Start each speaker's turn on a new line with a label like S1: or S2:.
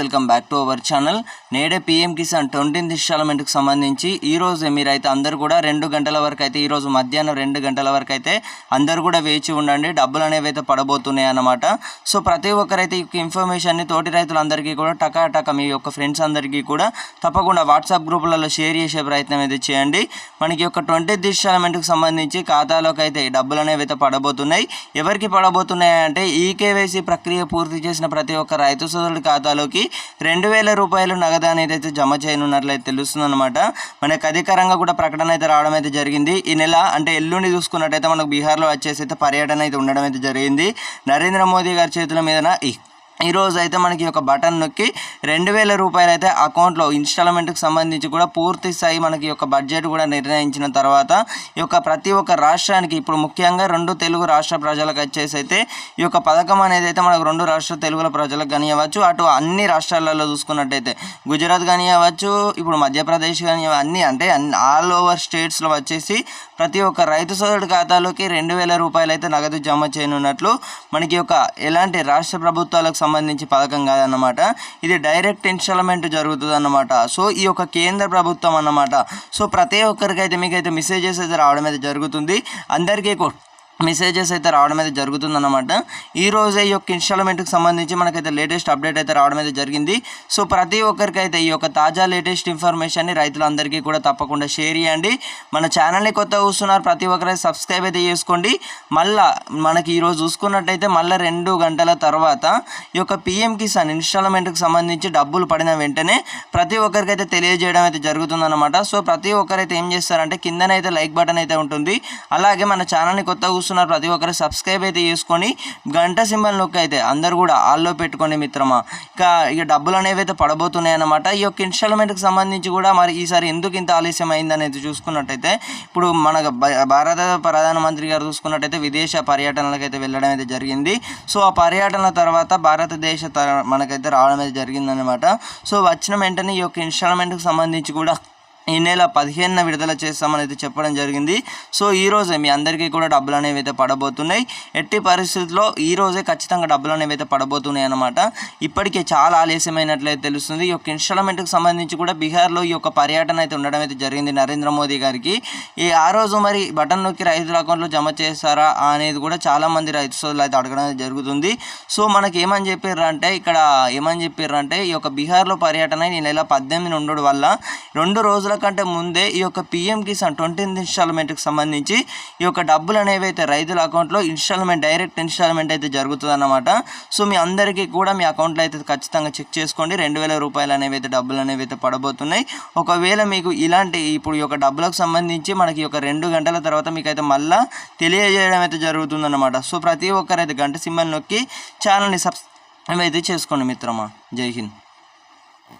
S1: Welcome back to our channel. నేడే PM Kisan twentieth ఇన్స్టాల్మెంట్కి సంబంధించి ఈ మీరైతే అందరూ కూడా రెండు గంటల వరకు అయితే ఈరోజు మధ్యాహ్నం రెండు గంటల వరకు అయితే అందరు కూడా వేచి ఉండండి. డబ్బులు అనేవి అయితే పడబోతున్నాయి అన్నమాట. సో ప్రతి ఒక్కరైతే ఈ ఇన్ఫర్మేషన్ని తోటి రైతులందరికీ కూడా టకా టకా మీ యొక్క ఫ్రెండ్స్ అందరికీ కూడా తప్పకుండా వాట్సాప్ గ్రూపులలో షేర్ చేసే ప్రయత్నం అయితే చేయండి. మనకి యొక్క ట్వంటీ ఇన్స్టాల్మెంట్కి సంబంధించి ఖాతాలోకి అయితే డబ్బులు అనేవి అయితే పడబోతున్నాయి. ఎవరికి పడబోతున్నాయి అంటే ఈ కేవైసీ ప్రక్రియ పూర్తి చేసిన ప్రతి ఒక్క రైతు సోదరుడి ఖాతాలోకి రెండు వేల రూపాయలు నగదు అనేది అయితే జమ చేయనున్నట్లయితే తెలుస్తుంది అనమాట మనకి అధికారంగా కూడా ప్రకటన అయితే రావడం అయితే జరిగింది. ఈ నెల అంటే ఎల్లుండి చూసుకున్నట్టయితే మనకు బీహార్లో వచ్చేసి అయితే పర్యటన అయితే ఉండడం అయితే జరిగింది. నరేంద్ర మోదీ గారి చేతుల మీదన ఈరోజు అయితే మనకి ఒక బటన్ నొక్కి రెండు వేల రూపాయలు అయితే అకౌంట్లో ఇన్స్టాల్మెంట్కి సంబంధించి కూడా పూర్తి స్థాయి మనకి యొక్క బడ్జెట్ కూడా నిర్ణయించిన తర్వాత ఈ యొక్క ప్రతి ఒక్క రాష్ట్రానికి ఇప్పుడు ముఖ్యంగా రెండు తెలుగు రాష్ట్ర ప్రజలకు వచ్చేసి అయితే ఈ యొక్క పథకం అనేది అయితే మనకు రెండు రాష్ట్ర తెలుగుల ప్రజలకు కానివ్వచ్చు అటు అన్ని రాష్ట్రాలలో చూసుకున్నట్టయితే గుజరాత్ కానివ్వచ్చు ఇప్పుడు మధ్యప్రదేశ్ కానీ అన్ని అంటే ఆల్ ఓవర్ స్టేట్స్లో వచ్చేసి ప్రతి ఒక్క రైతు సోదరుడి ఖాతాలోకి రెండు వేల రూపాయలు అయితే నగదు జమ చేయనున్నట్లు మనకి యొక్క ఎలాంటి రాష్ట్ర ప్రభుత్వాలకు సంబంధించి పథకం కాదన్నమాట. ఇది డైరెక్ట్ ఇన్స్టాల్మెంట్ జరుగుతుంది అన్నమాట సో ఈ యొక్క కేంద్ర ప్రభుత్వం అన్నమాట. సో ప్రతి ఒక్కరికైతే మీకైతే మెసేజెస్ అయితే రావడం అయితే జరుగుతుంది. అందరికీ మెసేజెస్ అయితే రావడం అయితే జరుగుతుందన్నమాట. ఈ రోజే ఈ యొక్క ఇన్స్టాల్మెంట్కి సంబంధించి మనకైతే లేటెస్ట్ అప్డేట్ అయితే రావడం అయితే జరిగింది. సో ప్రతి ఒక్కరికైతే ఈ యొక్క తాజా లేటెస్ట్ ఇన్ఫర్మేషన్ని రైతులందరికీ కూడా తప్పకుండా షేర్ చేయండి. మన ఛానల్ని కొత్త చూస్తున్నారు ప్రతి ఒక్కరైతే సబ్స్క్రైబ్ అయితే చేసుకోండి. మళ్ళా మనకి ఈరోజు చూసుకున్నట్టయితే మళ్ళీ రెండు గంటల తర్వాత ఈ యొక్క పిఎం కిసాన్ ఇన్స్టాల్మెంట్కి సంబంధించి డబ్బులు పడిన వెంటనే ప్రతి ఒక్కరికైతే తెలియజేయడం అయితే జరుగుతుందన్నమాట. సో ప్రతి ఒక్కరైతే ఏం చేస్తారంటే కిందనైతే లైక్ బటన్ అయితే ఉంటుంది. అలాగే మన ఛానల్ని కొత్త చూస్తున్నారు ప్రతి ఒక్కరు సబ్స్క్రైబ్ అయితే చేసుకొని గంట సింబల్ నొక్కి అయితే అందరు కూడా ఆల్లో పెట్టుకోండి మిత్రమా. ఇక ఇక డబ్బులు అనేవి అయితే పడబోతున్నాయి అన్నమాట. ఈ యొక్క ఇన్స్టాల్మెంట్కి సంబంధించి కూడా మరి ఈసారి ఎందుకు ఇంత ఆలస్యం అయిందనేది చూసుకున్నట్టయితే ఇప్పుడు మన భ- భారత ప్రధానమంత్రి గారు చూసుకున్నట్టయితే విదేశ పర్యటనలకు అయితే వెళ్ళడం అయితే జరిగింది. సో ఆ పర్యటన తర్వాత భారతదేశ తర మనకైతే రావడం అయితే జరిగిందనమాట సో వచ్చిన వెంటనే ఈ యొక్క ఇన్స్టాల్మెంట్కి సంబంధించి కూడా ఈ నెల పదిహేనున విడుదల చేస్తామని అయితే చెప్పడం జరిగింది. సో ఈ రోజే మీ అందరికీ కూడా డబ్బులు అనేవి అయితే పడబోతున్నాయి. ఎట్టి పరిస్థితుల్లో ఈ రోజే ఖచ్చితంగా డబ్బులు అనేవి అయితే పడబోతున్నాయి అన్నమాట. ఇప్పటికే చాలా ఆలస్యమైనట్లయితే తెలుస్తుంది. ఈ యొక్క ఇన్స్టాల్మెంట్కి సంబంధించి కూడా బీహార్లో ఈ యొక్క పర్యటన అయితే ఉండడం అయితే జరిగింది నరేంద్ర మోదీ గారికి. ఈ ఆ రోజు మరి బటన్ నొక్కి రైతుల అకౌంట్లో జమ చేస్తారా అనేది కూడా చాలా మంది రైతు సోదరులు అయితే అడగడం జరుగుతుంది. సో మనకి ఏమని చెప్పారు అంటే ఇక్కడ ఏమని చెప్పారు అంటే ఈ యొక్క బీహార్లో పర్యటన ఈ నెల పద్దెనిమిది ఉండడం వల్ల రెండు రోజుల కంటే ముందే ఈ యొక్క పిఎం కిసాన్ ట్వంటీ ఇన్స్టాల్మెంట్కి సంబంధించి ఈ యొక్క డబ్బులు అనేవి అయితే రైతుల అకౌంట్లో ఇన్స్టాల్మెంట్ డైరెక్ట్ ఇన్స్టాల్మెంట్ అయితే జరుగుతుంది అనమాట సో మీ అందరికీ కూడా మీ అకౌంట్లో అయితే ఖచ్చితంగా చెక్ చేసుకోండి. రెండు వేల రూపాయలు అనేవి అయితే డబ్బులు అనేవి అయితే పడబోతున్నాయి. ఒకవేళ మీకు ఇలాంటి ఇప్పుడు ఈ యొక్క డబ్బులకు సంబంధించి మనకి ఈ యొక్క రెండు గంటల తర్వాత మీకు అయితే మళ్ళీ తెలియజేయడం అయితే జరుగుతుందన్నమాట. సో ప్రతి ఒక్కరైతే గంట సింబల్ నొక్కి ఛానల్ని సబ్స్క్రైబ్ అయితే చేసుకోండి మిత్రమా. జై హింద్.